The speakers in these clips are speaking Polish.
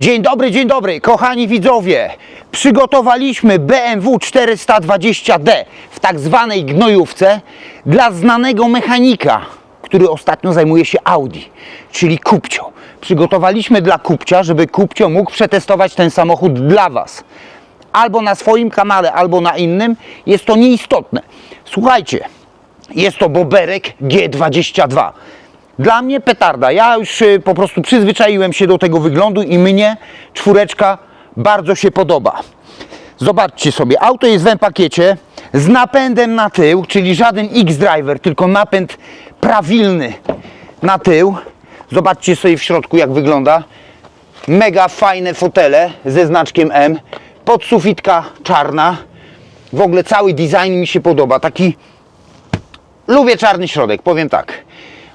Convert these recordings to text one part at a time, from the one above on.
Dzień dobry, dzień dobry, kochani widzowie. Przygotowaliśmy BMW 420D w tak zwanej gnojówce dla znanego mechanika, który ostatnio zajmuje się Audi, czyli Kupcio. Przygotowaliśmy dla Kupcia, żeby Kupcio mógł przetestować ten samochód dla Was. Albo na swoim kanale, albo na innym. Jest to nieistotne. Słuchajcie, jest to Boberek G22. Dla mnie petarda. Ja już y, po prostu przyzwyczaiłem się do tego wyglądu i mnie czwóreczka bardzo się podoba. Zobaczcie sobie, auto jest w M-pakiecie z napędem na tył, czyli żaden X-Driver, tylko napęd prawilny na tył. Zobaczcie sobie w środku jak wygląda. Mega fajne fotele ze znaczkiem M. Podsufitka czarna. W ogóle cały design mi się podoba. Taki Lubię czarny środek, powiem tak.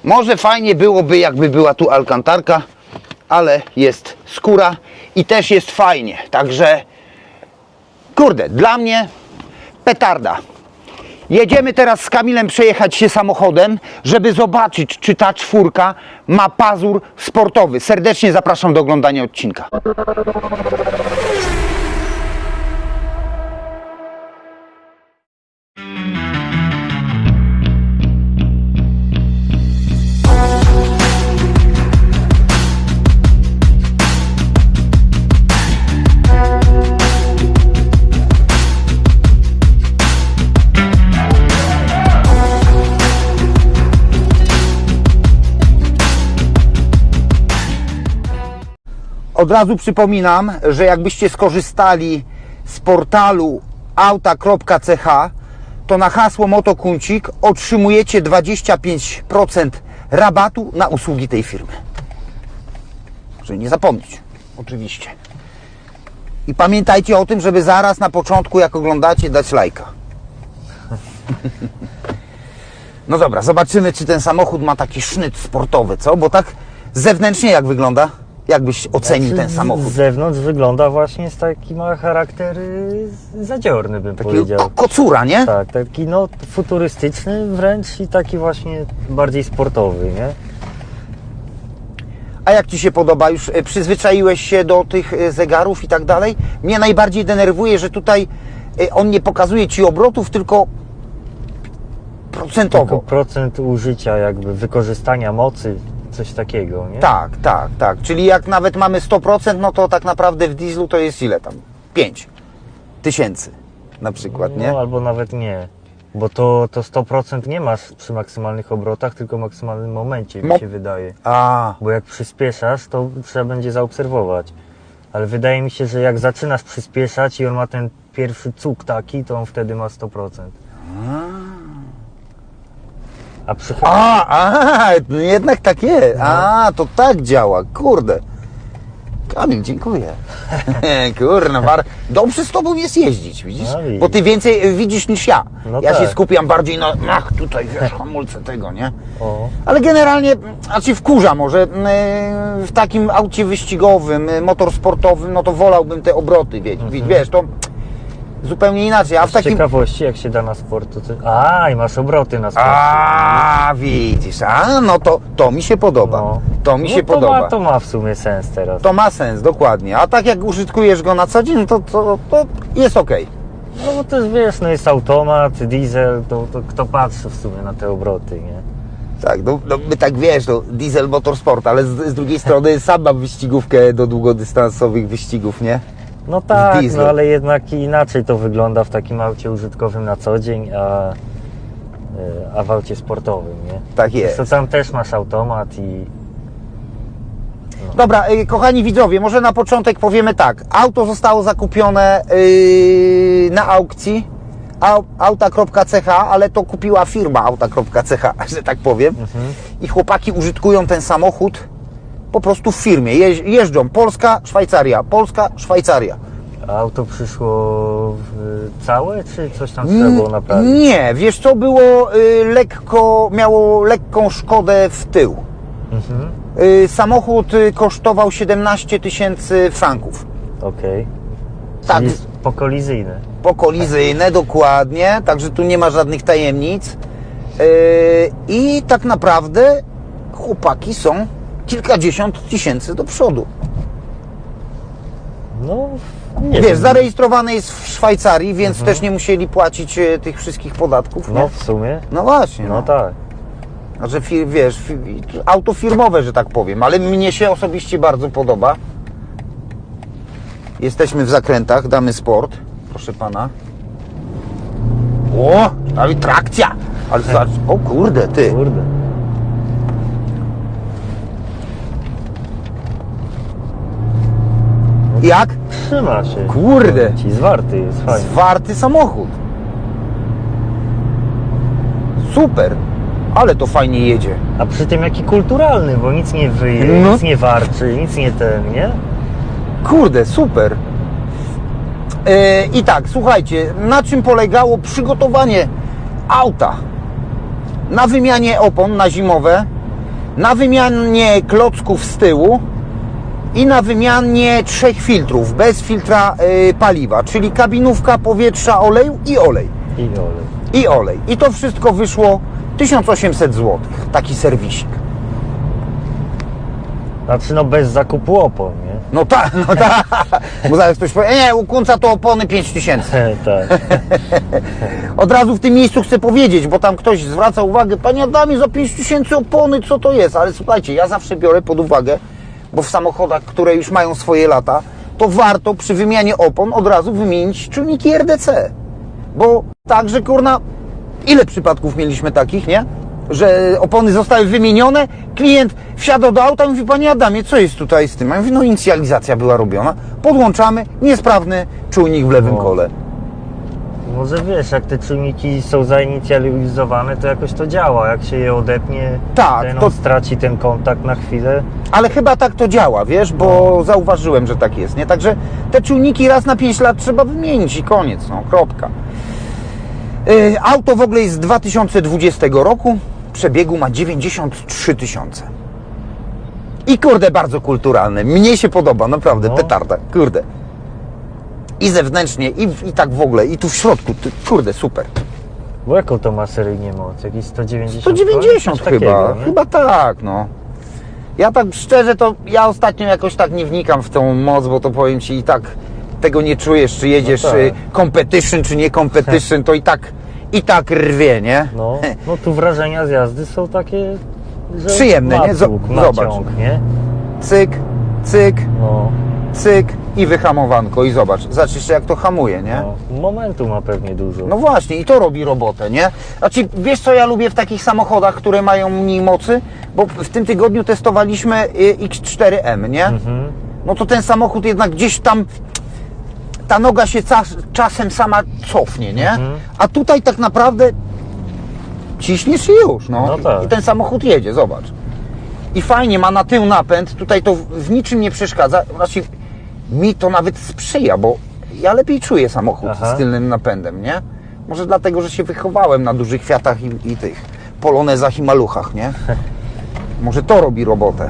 Może fajnie byłoby, jakby była tu alkantarka, ale jest skóra i też jest fajnie. Także, kurde, dla mnie petarda. Jedziemy teraz z Kamilem przejechać się samochodem, żeby zobaczyć, czy ta czwórka ma pazur sportowy. Serdecznie zapraszam do oglądania odcinka. Od razu przypominam, że jakbyście skorzystali z portalu auta.ch, to na hasło Motokuncik otrzymujecie 25% rabatu na usługi tej firmy. Żeby nie zapomnieć, oczywiście. I pamiętajcie o tym, żeby zaraz na początku, jak oglądacie, dać lajka. No dobra, zobaczymy, czy ten samochód ma taki sznyt sportowy, co? Bo tak zewnętrznie jak wygląda? Jak byś ocenił ten Z- samochód? Z zewnątrz wygląda właśnie z taki ma charakter y, zadziorny bym Taki powiedział. ko- kocura, nie? Tak, taki no futurystyczny wręcz i taki właśnie bardziej sportowy, nie? A jak Ci się podoba? Już e, przyzwyczaiłeś się do tych e, zegarów i tak dalej? Mnie najbardziej denerwuje, że tutaj on nie pokazuje Ci obrotów, tylko Tylko procentowo. procent użycia jakby wykorzystania mocy, coś takiego, nie? Tak, tak, tak. Czyli jak nawet mamy 100%, no to tak naprawdę w dieslu to jest ile tam? 5 tysięcy na przykład, nie? No albo nawet nie. Bo to, to 100% nie masz przy maksymalnych obrotach, tylko w maksymalnym momencie, Mo- mi się wydaje. A, Bo jak przyspieszasz, to trzeba będzie zaobserwować. Ale wydaje mi się, że jak zaczynasz przyspieszać i on ma ten pierwszy cuk taki, to on wtedy ma 100%. A przy a, a, no jednak tak jest. A, to tak działa, kurde. Kamil, dziękuję. Kurna, war... dobrze z tobą jest jeździć, widzisz? No. Bo ty więcej y, widzisz niż ja. No ja się tak. skupiam bardziej na, ach, tutaj wiesz, hamulce tego, nie? O, Ale generalnie, znaczy wkurza może, y, w takim aucie wyścigowym, y, motorsportowym, no to wolałbym te obroty, wiesz, wiesz to zupełnie inaczej. A w z takim... ciekawości, jak się da na sport, to ty... A, i masz obroty na sport. A, widzisz, a, no to, to mi się podoba. No. To mi No się to podoba. Ma, to ma w sumie sens teraz. To ma sens, dokładnie. A tak jak użytkujesz go na co dzień, to, to, to jest ok. No bo też wiesz, no jest automat, diesel, to, to kto patrzy w sumie na te obroty, nie? Tak, no, no my tak wiesz, to diesel motorsport, ale z, z drugiej strony sam mam wyścigówkę do długodystansowych wyścigów, nie? No tak, no ale jednak inaczej to wygląda w takim aucie użytkowym na co dzień, a, y, a w aucie sportowym, nie? Tak jest. To tam też masz automat i Dobra, y, kochani widzowie, może na początek powiemy tak. Auto zostało zakupione y, na aukcji au, auta.ch, ale to kupiła firma auta.ch, że tak powiem. I chłopaki użytkują ten samochód po prostu w firmie. Jeżdżą Polska, Szwajcaria, Polska, Szwajcaria. a auto przyszło całe, czy coś tam trzeba było naprawić? Nie, wiesz co, było y, lekko, miało lekką szkodę w tył. Mhm. Y, samochód y, kosztował 17 tysięcy franków. Okej. Tak. Czyli pokolizyjne. pokolizyjne, dokładnie, także tu nie ma żadnych tajemnic. Yy, I tak naprawdę chłopaki są kilkadziesiąt tysięcy do przodu. No, nie Wiesz, wiem. zarejestrowany jest w Szwajcarii, więc też nie musieli płacić e, tych wszystkich podatków. No No, w sumie. no właśnie. No No. tak. Że fir, wiesz, auto firmowe, że tak powiem, ale mnie się osobiście bardzo podoba. Jesteśmy w zakrętach, damy sport. Proszę pana. O, ale trakcja! Ale zobacz, o kurde, ty. Kurde. Jak? Trzyma się. Kurde. Ci, zwarty jest, fajnie. Zwarty samochód. Super. Ale to fajnie jedzie. A przy tym jaki kulturalny, bo nic nie wyje, No. nic nie warczy, nic nie ten, nie? Kurde, super. E, I tak, słuchajcie, na czym polegało przygotowanie auta? Na wymianie opon na zimowe, na wymianie klocków z tyłu i na wymianie trzech filtrów bez filtra e, paliwa, czyli kabinówka, powietrza, oleju i olej. I olej. I olej. I to wszystko wyszło 1800 zł. Taki serwisik. Znaczy no bez zakupu opon, nie? No tak, no tak. Bo zaraz ktoś powie, nie, u Kunca to opony 5000. tak. Od razu w tym miejscu chcę powiedzieć, bo tam ktoś zwraca uwagę, panie Adamie, za 5000 opony, co to jest? Ale słuchajcie, ja zawsze biorę pod uwagę, bo w samochodach, które już mają swoje lata, to warto przy wymianie opon od razu wymienić czujniki RDC. Bo także, kurna, ile przypadków mieliśmy takich, nie? Że opony zostały wymienione, klient wsiadał do auta i mówi, panie Adamie, co jest tutaj z tym? A ja mówię, no inicjalizacja była robiona, podłączamy, niesprawny czujnik w lewym No. kole. Może wiesz, jak te czujniki są zainicjalizowane, to jakoś to działa. Jak się je odepnie, Tak, ten to- on straci ten kontakt na chwilę. Ale chyba tak to działa, wiesz, bo zauważyłem, że tak jest, nie? Także te czujniki raz na 5 lat trzeba wymienić i koniec, no, kropka. Yy, auto w ogóle jest z 2020 roku, przebiegu ma 93 tysiące. I kurde, bardzo kulturalne. Mnie się podoba, naprawdę, No. petarda, kurde. I zewnętrznie, i, w- i tak w ogóle, i tu w środku, ty, kurde, super. Bo jaką to ma seryjnie moc? Jakieś 190? 190 Coś takiego, chyba, nie? chyba tak, no. Ja tak szczerze to, ja ostatnio jakoś tak nie wnikam w tą moc, bo to powiem Ci i tak tego nie czujesz, czy jedziesz No tak. y, competition, czy nie competition, to i tak, i tak rwie, nie? No, no tu wrażenia z jazdy są takie, że Przyjemne, nie? Zo- cuk, ma zobacz. ciąg, nie? Cyk, cyk, No, cyk i wyhamowanko i zobacz, zobacz jeszcze jak to hamuje, nie? no, momentu ma pewnie dużo. No właśnie, i to robi robotę, nie? Znaczy, wiesz co ja lubię w takich samochodach, które mają mniej mocy? Bo w tym tygodniu testowaliśmy y, X4M, nie? Mhm. No to ten samochód jednak gdzieś tam ta noga się czasem sama cofnie, nie? Mhm. A tutaj tak naprawdę ciśniesz i już, no. No tak. I ten samochód jedzie, zobacz. I fajnie, ma na tył napęd, tutaj to w- niczym nie przeszkadza. Znaczy, mi to nawet sprzyja, bo ja lepiej czuję samochód Aha. z tylnym napędem, nie? Może dlatego, że się wychowałem na dużych Fiatach i, i tych polonezach i maluchach, nie? Może to robi robotę.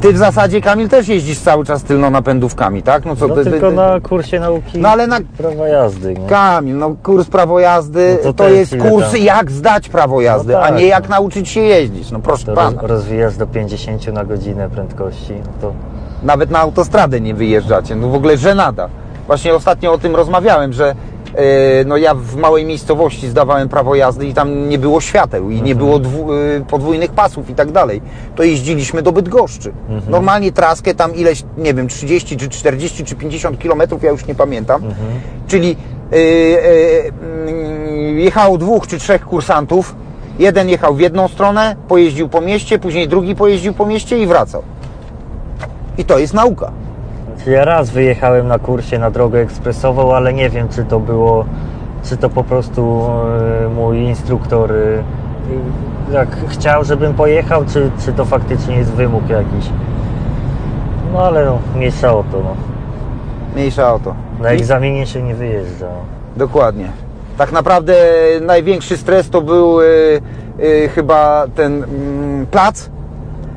Ty w zasadzie, Kamil, też jeździsz cały czas tylnonapędówkami, tak? No co No ty, ty, tylko ty, na kursie nauki No ale na prawa jazdy, nie? Kamil, no kurs prawo jazdy No to, to jest kurs tam? jak zdać prawo jazdy, No a tak, nie jak no. nauczyć się jeździć. No proszę To roz, pana. rozwijasz do 50 na godzinę prędkości, no to Nawet na autostradę nie wyjeżdżacie. No w ogóle żenada. Właśnie ostatnio o tym rozmawiałem, że e, no ja w małej miejscowości zdawałem prawo jazdy i tam nie było świateł i nie było dwu, e, podwójnych pasów i tak dalej. To jeździliśmy do Bydgoszczy. Normalnie traskę tam ileś, nie wiem, 30 czy 40 czy 50 kilometrów, ja już nie pamiętam. Czyli e, e, mm, jechało dwóch czy trzech kursantów. Jeden jechał w jedną stronę, pojeździł po mieście, później drugi pojeździł po mieście i wracał. I to jest nauka. Znaczy ja raz wyjechałem na kursie na drogę ekspresową, ale nie wiem, czy to było, czy to po prostu e, mój instruktor e, jak chciał, żebym pojechał, czy, czy to faktycznie jest wymóg jakiś. No ale no, mniejsza o to. No. Mniejsza o to. Na egzaminie się nie wyjeżdża. Dokładnie. Tak naprawdę największy stres to był y, chyba ten mm, plac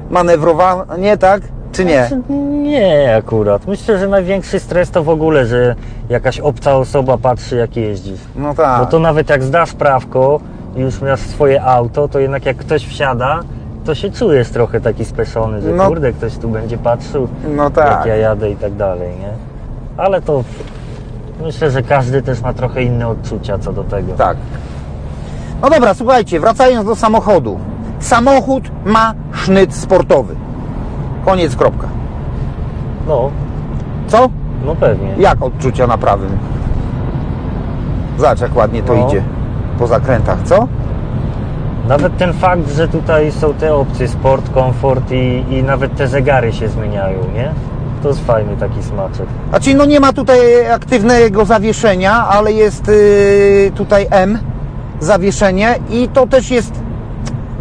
manewrowanie, tak? Czy nie? Znaczy, Nie akurat. Myślę, że największy stres to w ogóle, że jakaś obca osoba patrzy jak jeździsz. No tak. Bo to nawet jak zdasz prawko i już masz swoje auto, to jednak jak ktoś wsiada, to się czujesz trochę taki speszony, że No. kurde, ktoś tu będzie patrzył, No jak tak. ja jadę i tak dalej, nie? ale to myślę, że każdy też ma trochę inne odczucia co do tego. Tak. No dobra, słuchajcie, wracając do samochodu. Samochód ma sznyt sportowy. Koniec, kropka. No, Co? no pewnie. Jak odczucia na prawym? Zobacz, jak ładnie to No. idzie po zakrętach, co? Nawet ten fakt, że tutaj są te opcje sport, komfort i, i nawet te zegary się zmieniają, nie? To jest fajny taki smaczek. Znaczy, no nie ma tutaj aktywnego zawieszenia, ale jest yy, tutaj M zawieszenie i to też jest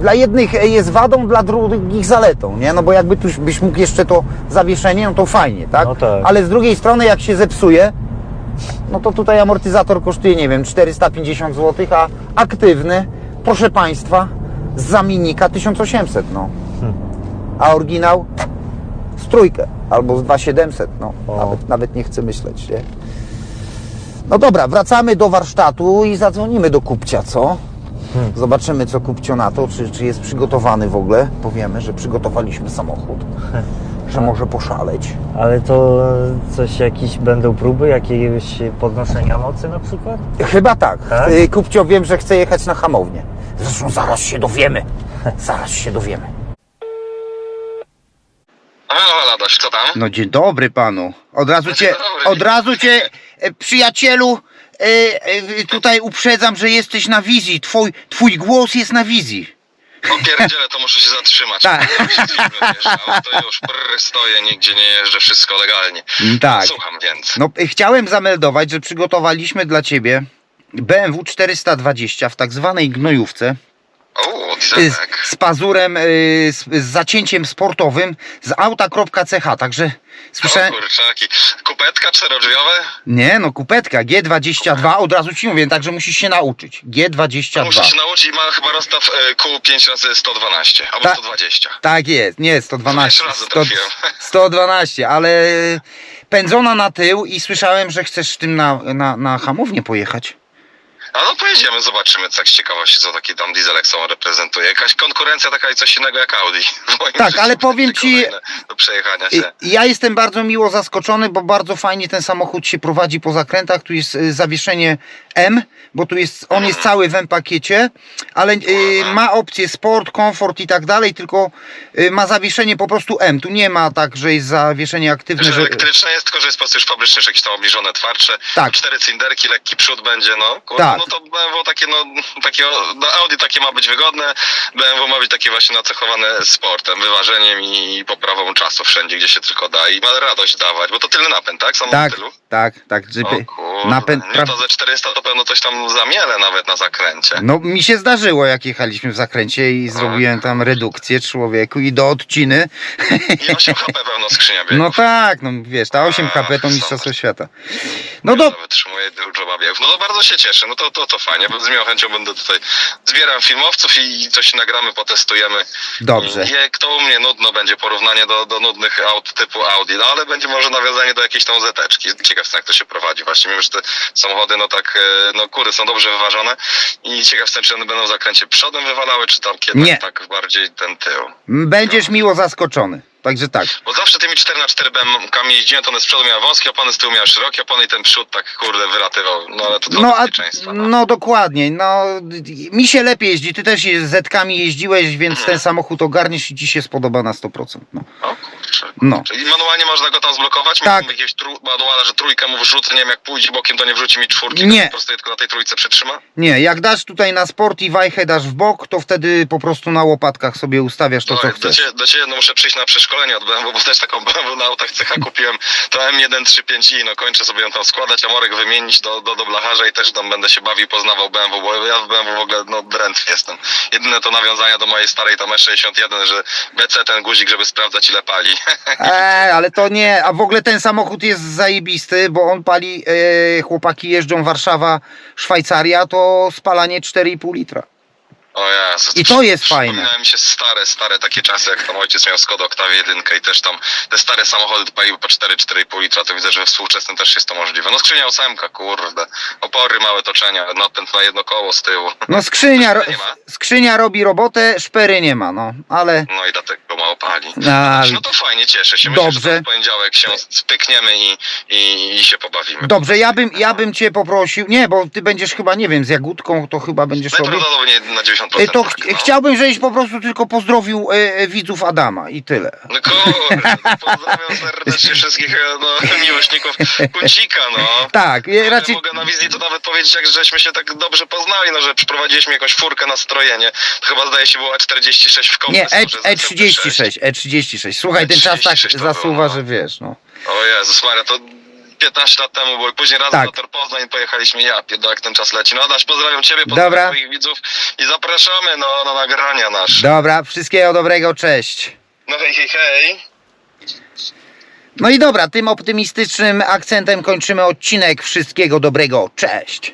dla jednych jest wadą, dla drugich zaletą, nie? No bo jakby tu byś mógł jeszcze to zawieszenie, no to fajnie, tak? No tak. Ale z drugiej strony, jak się zepsuje, no to tutaj amortyzator kosztuje, nie wiem, 450 zł, a aktywny, proszę Państwa, z zamiennika 1800, no. A oryginał z trójkę albo z 2700, no. O. Nawet, nawet nie chcę myśleć, nie? No dobra, wracamy do warsztatu i zadzwonimy do kupcia, co? Hmm. Zobaczymy, co kupcio na to, czy, czy jest przygotowany w ogóle. Powiemy, że przygotowaliśmy samochód, że może poszaleć. Ale to coś, jakieś będą próby jakiegoś podnoszenia mocy na przykład? Chyba tak. Tak? Y, Kupcio wiem, że chce jechać na hamownię. Zresztą zaraz się dowiemy. Zaraz się dowiemy. Co tam? No dzień dobry panu. Od razu cię, dobry. od razu cię e, przyjacielu, tutaj uprzedzam, że jesteś na wizji. Twój, twój głos jest na wizji. O pierdziele, to muszę się zatrzymać. Tak. To już prr, stoję, nigdzie nie jeżdżę, wszystko legalnie. Tak. Słucham więc. No, e, chciałem zameldować, że przygotowaliśmy dla ciebie BMW 420 w tak zwanej gnojówce O, y, z, z pazurem, y, z, z zacięciem sportowym z auta.ch. Także słyszałem. O kurczaki. Kupetka czterodrzwiowe? Nie, no kupetka G22, od razu ci mówię, także musisz się nauczyć. G22. Muszę się nauczyć i ma chyba rozstaw e, kół 5 razy 112 albo Ta- 120. Tak jest, nie 112. Jeszcze raz 100, trafiłem. 112, ale pędzona na tył i słyszałem, że chcesz tym na, na, na hamownię pojechać. A no pojedziemy, zobaczymy, tak z ciekawości, co taki tam dieselek są reprezentuje. Jakaś konkurencja taka i coś innego jak Audi. Tak, ale powiem ci- Do przejechania I, się. ja jestem bardzo miło zaskoczony, bo bardzo fajnie ten samochód się prowadzi po zakrętach. Tu jest y, zawieszenie M, bo tu jest, on jest cały w M pakiecie, ale y, ma opcję sport, komfort i tak dalej, tylko y, ma zawieszenie po prostu M. Tu nie ma tak, że jest zawieszenie aktywne, Że elektryczne jest, tylko że jest po prostu już fabrycznie już jakieś tam obniżone, twardsze. Tak. Cztery cylinderki, lekki przód będzie, no. Kurde, Tak. No to BMW takie, no, takie, no Audi takie ma być wygodne, BMW ma być takie właśnie nacechowane sportem, wyważeniem i poprawą czasu wszędzie, gdzie się tylko da i ma radość dawać, bo to tylny napęd, tak? Samo Tak, tylu? tak, tak, kurde, napęd... nie pra- to ze 400 to pewno coś tam zamielę nawet na zakręcie. No mi się zdarzyło, jak jechaliśmy w zakręcie i zrobiłem tam redukcję człowieku i do odciny. I 8 HP pewno skrzynia biegów. No tak, no wiesz, ta 8 A, HP to super. mistrzostwo świata. No do... To wytrzymuje dużo. No to bardzo się cieszę, no to, to, to fajnie, bo z miłą chęcią będę tutaj, zbieram filmowców i, i coś nagramy, potestujemy. Dobrze. I jak to u mnie nudno będzie porównanie do, do nudnych aut typu Audi, no ale będzie może nawiązanie do jakiejś tam zeteczki. Ciekaw jestem, jak to się prowadzi właśnie, mimo że te samochody, no tak, e, no kury są dobrze wyważone i ciekaw jestem, czy one będą w zakręcie przodem wywalały, czy tam kiedy Nie. tak bardziej ten tył. Będziesz miło zaskoczony. Także tak. Bo zawsze tymi 4x4 BM-kami jeździłem, to one z przodu miały wąskie opony, z tyłu miały szerokie opony i ten przód tak kurde wylatywał. No ale to dla No, bezpieczeństwa. No. no dokładnie, no mi się lepiej jeździ, ty też z zetkami jeździłeś, więc Mhm. ten samochód ogarniesz i ci się spodoba na 100%. No. O kurczę. No. Czyli manualnie można go tam zblokować? Tak. Mam jakiegoś manuala, że trójkę mu wrzucę, nie wiem, jak pójdzie bokiem, to nie wrzuci mi czwórki, Nie. po prostu je tylko na tej trójce przytrzyma? Nie, jak dasz tutaj na sport i wajchę dasz w bok, to wtedy po prostu na łopatkach sobie ustawiasz to, co Słuchaj, do, chcesz. ciebie, do ciebie no, muszę przyjść na przeszkolenie od BMW, bo też taką BMW na autach CH kupiłem, to M135i, no kończę sobie ją tam składać, a Morek wymienić do, do, do blacharza i też tam będę się bawił, poznawał BMW, bo ja w BMW w ogóle no drętwy jestem. Jedyne to nawiązania do mojej starej tam E61, że BC ten guzik, żeby sprawdzać ile pali. Eee, ale to nie, a w ogóle ten samochód jest zajebisty, bo on pali, e, chłopaki jeżdżą Warszawa, Szwajcaria, to spalanie 4,5 litra. O Jezu, I to jest fajne. Przypominają mi się stare, stare takie czasy, jak tam ojciec miał Skoda Octavia 1 i też tam te stare samochody paliły po 4-4,5 litra, to widzę, że we współczesnym też jest to możliwe. No skrzynia ósemka, kurde. Opory, małe toczenia, napęd na jedno koło z tyłu. No skrzynia, ro, skrzynia robi robotę, szpery nie ma, no, ale... No i dlatego mało pali. A, No to fajnie, cieszę się. Myślę, Dobrze. że w poniedziałek się spykniemy i, i, i się pobawimy. Dobrze, ja bym, ja bym cię poprosił, nie, bo ty będziesz chyba, nie wiem, z Jagódką to chyba będziesz robił. Na 90%. E, To ch tak, no. chciałbym, żebyś po prostu tylko pozdrowił e, e, widzów Adama i tyle. No kurde, pozdrawiam serdecznie wszystkich e, no, miłośników Kuncika, no. Tak, Ja raczej... Mogę na wizji to nawet powiedzieć, jak żeśmy się tak dobrze poznali, no, że przyprowadziliśmy jakąś furkę na strojenie. To chyba zdaje się było E46 w Nie, kompresji. E, E36, E36. Słuchaj, ten czas tak E36 to zasuwa, było, no. że wiesz, no. O Jezus Maria, to 15 lat temu było i później razem Tak. na Tor Poznań pojechaliśmy, ja pierdolę, jak ten czas leci. No Adaś, pozdrawiam Ciebie, Dobra. pozdrawiam swoich widzów i zapraszamy no, na nagrania nasze. Dobra, wszystkiego dobrego, cześć. No hej, hej, hej. No i dobra, tym optymistycznym akcentem kończymy odcinek. Wszystkiego dobrego, cześć.